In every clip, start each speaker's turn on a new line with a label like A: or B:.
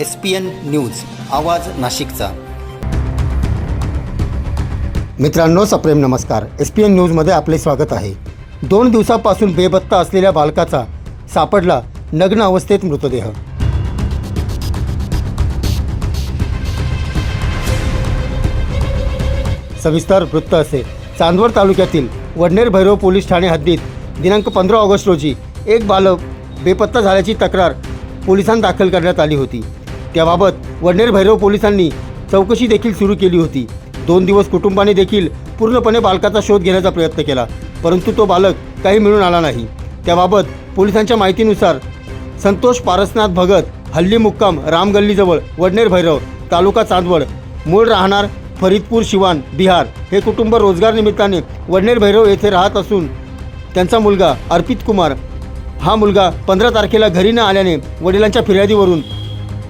A: S P N news आवाज नाशिकचा. मित्रांनो सप्रेम नमस्कार. एस पी एन न्यूजमध्ये आपले स्वागत आहे. दोन दिवसापासून बेपत्ता असलेल्या बालकाचा सापडला नग्न अवस्थेत मृतदेह. सविस्तर वृत्त असे. चांदवड तालुक्यातील वडनेर भैरव पोलीस ठाणे हद्दीत दिनांक पंधरा ऑगस्ट रोजी एक बालक बेपत्ता झाल्याची तक्रार पोलिसांत दाखल करण्यात आली होती. त्याबाबत वडनेर भैरव पोलिसांनी चौकशी देखील सुरू केली होती. दोन दिवस कुटुंबाने देखील पूर्णपणे बालकाचा शोध घेण्याचा प्रयत्न केला परंतु तो बालक काही मिळून आला नाही. त्याबाबत पोलिसांच्या माहितीनुसार संतोष पारसनाथ भगत हल्ली मुक्काम रामगल्लीजवळ वडनेर भैरव तालुका चांदवड मूळ राहणार फरीदपूर शिवान बिहार हे कुटुंब रोजगार निमित्ताने वडनेर भैरव येथे राहत असून त्यांचा मुलगा अर्पित कुमार हा मुलगा पंधरा तारखेला घरी न आल्याने वडिलांच्या फिर्यादीवरून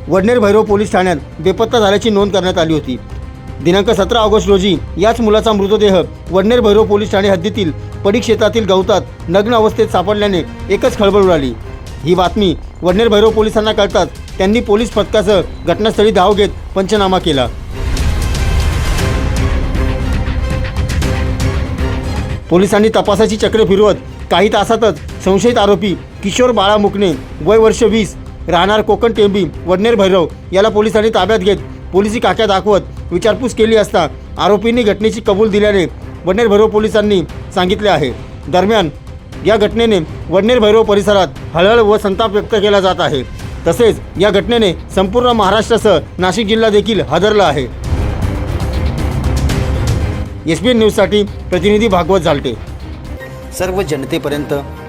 A: वडनेर भैरव पोलीस ठाण्यात बेपत्ता झाल्याची नोंद करण्यात आली होती. दिनांक सतरा ऑगस्ट रोजी याच मुलाचा मृतदेह वडनेर भैरव पोलीस ठाणे हद्दीतील पडी क्षेत्रातील गवतात नग्न अवस्थेत सापडल्याने एकच खळबळ उडाली. ही बातमी वडनेर भैरव पोलिसांना कळताच त्यांनी पोलीस पथकासह घटनास्थळी धाव घेत पंचनामा केला. पोलिसांनी तपासाची चक्र फिरवत काही तासातच संशयित आरोपी किशोर बाळा मुकणे वय वर्ष वीस राहणार कोकण टेंबी वडनेर भैरव याला पोलिसांनी ताब्यात घेत पोलिसी काक्या दाखवत विचारपूस केली असता आरोपींनी घटनेची कबूल दिल्याने वडनेर भैरव पोलिसांनी सांगितले आहे. दरम्यान या घटनेने वडनेर भैरव परिसरात हळहळ व संताप व्यक्त केला जात आहे. तसेच या घटनेने संपूर्ण महाराष्ट्रासह नाशिक जिल्हा देखील हादरला आहे. एस बी एन न्यूजसाठी प्रतिनिधी भागवत झालटे. सर्व जनतेपर्यंत